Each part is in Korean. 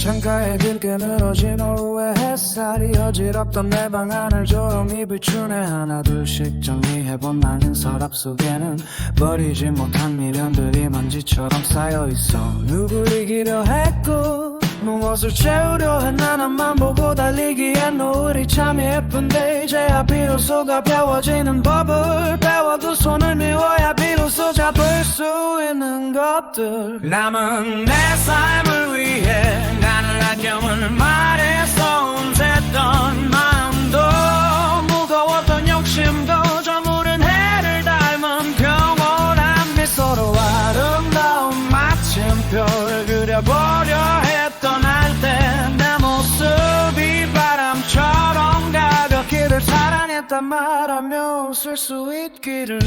창가에 붉게 늘어진 오후의 햇살이 어지럽던 내 방 안을 조용히 비추네. 하나 둘씩 정리해본 나는 서랍 속에는 버리지 못한 미련들이 먼지처럼 쌓여있어. 누굴 이기려 했고 무엇을 채우려 했나 나만 보고 달리기엔 노을이 참 예쁜데 이제야 비로소 가벼워지는 법을 배워도 손을 미워야 비로소 잡을 수 있는 것들. 남은 내 삶을 안경을 말해서 온샜던 마음도 무거웠던 욕심도 저무른 해를 닮은 평온한 미소로 아름다운 마침표를 그려보려 했던 할때내 모습이 바람처럼 가볍기를 사랑했단 말하며 웃을 수 있기를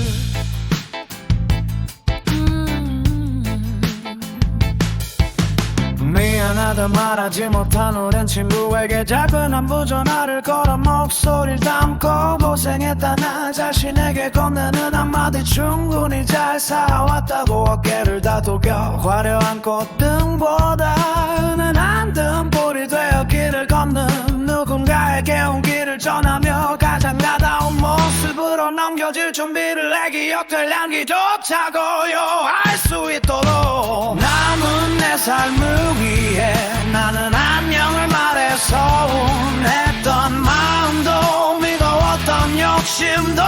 미안하다 말하지 못한 오랜 친구에게 작은 안부 전화를 걸어 목소리를 담고 고생했다. 나 자신에게 건네는 한마디 충분히 잘 살아왔다고 어깨를 다독여 화려한 꽃등보다 은은한 등불이 되어 길을 걷는 누군가에게 온기를 전하며 가장 나다운 모습으로 넘겨질 준비를 해 기억들 남기조차고요 할수 있도록 욕심도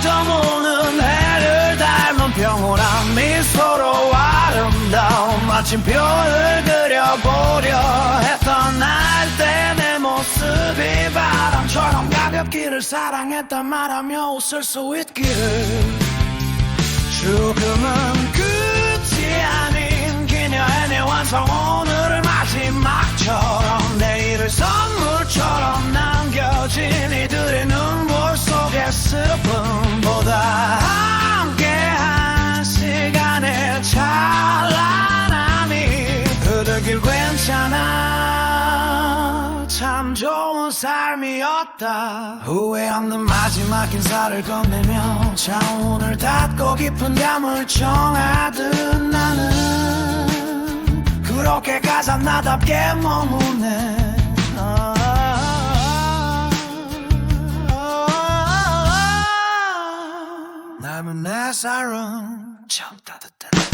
저무는 해를 닮은 평온한 미소로 아름다운 마침표를 그려보려 했던 날때 내 모습이 바람처럼 가볍기를 사랑했단 말하며 웃을 수 있기를. 죽음은 끝 괜찮아. 참 좋은 삶이었다. 후회 없는 마지막 인사를 건네며 창문을 닫고 깊은 잠을 청하듯 나는 그렇게 가장 나답게 머무네. 아, 남은 내 삶은 참 따뜻한